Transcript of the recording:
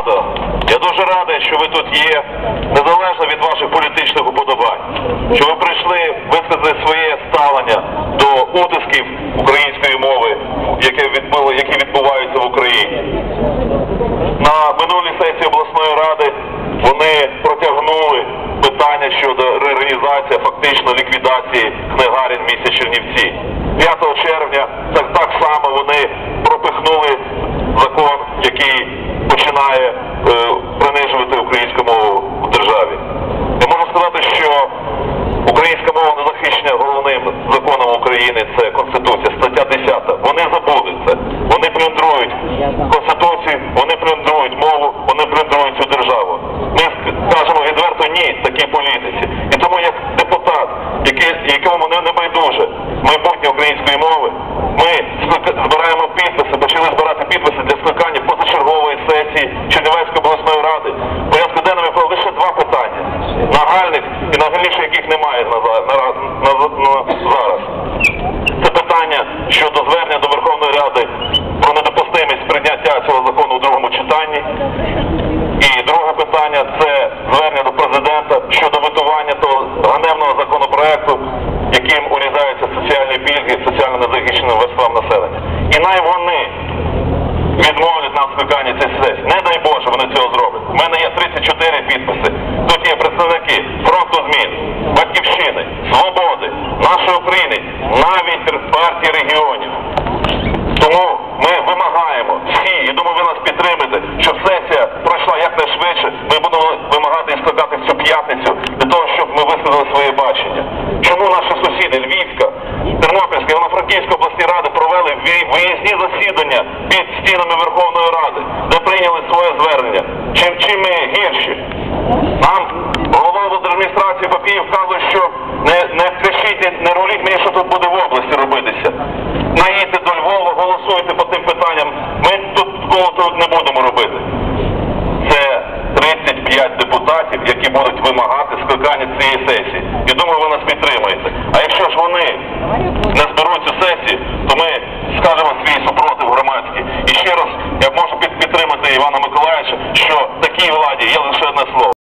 Громада, я дуже радий, що ви тут є, незалежно від ваших політичних уподобань, що ви прийшли висказати своє ставлення до утисків української мови, які відбуваються в Україні. На минулій сесії обласної ради вони протягнули питання щодо реорганізації, фактично ліквідації книгарень в місті Чернівці. 5 червня так, так само вони пропихнули закон, який починає е, принижувати українську мову в державі. Я можу сказати, що українська мова не захищена головним законом України, це Конституція, стаття 10. Вони забули це. Вони плюндрують Конституцію, вони плюндрують мову, вони плюндрують цю державу. Ми скажемо відверто ні такій політиці. І тому як депутат, який, якому не, не байдуже майбутнє української мови, ми збираємо підписи, почали збирати підписи для скликання позачергової сесії Чернівецької обласної ради. В Порядку денному було лише два питання. Нагальних і нагальніше яких немає на, за- на, на, на, на зараз. Це питання щодо звернення до Верховної Ради про недопустимість прийняття цього закону у другому читанні. І друге питання це звернення до президента щодо витування того ганебного законопроекту, яким урізаються соціальні пільги соціально незахищеним верствам населення. І най вони відмовлять нам скликання цієї сесії. Не дай Боже, вони цього зроблять. У мене є 34 підписи. Тут є представники фронту змін, батьківщини, свободи, нашої України, навіть партії регіонів. Тому ми вимагаємо всі, і думаю, ви нас підтримаєте, щоб сесія пройшла якнайшвидше. Ми будемо вимагати і скликати в цю п'ятницю для того, висказали своє бачення. Чому наші сусіди Львівська, Тернопільська, Івано-Франківська обласні ради провели виїзні засідання під стінами Верховної Ради, де прийняли своє звернення? Чим, чим ми гірші? Нам голова адміністрації Папіїв вказує, що не, не кричіть, не, не руліть мені, що тут буде в області робитися. Наїдьте до Львова, голосуйте по тим питанням. Ми тут тут не будемо робити. П'ять депутатів, які будуть вимагати скликання цієї сесії. я думаю, ви нас підтримаєте. А якщо ж вони не зберуть цю сесію, то ми скажемо свій супротив громадський. І ще раз я можу підтримати Івана Миколаївича, що такій владі є лише одне слово.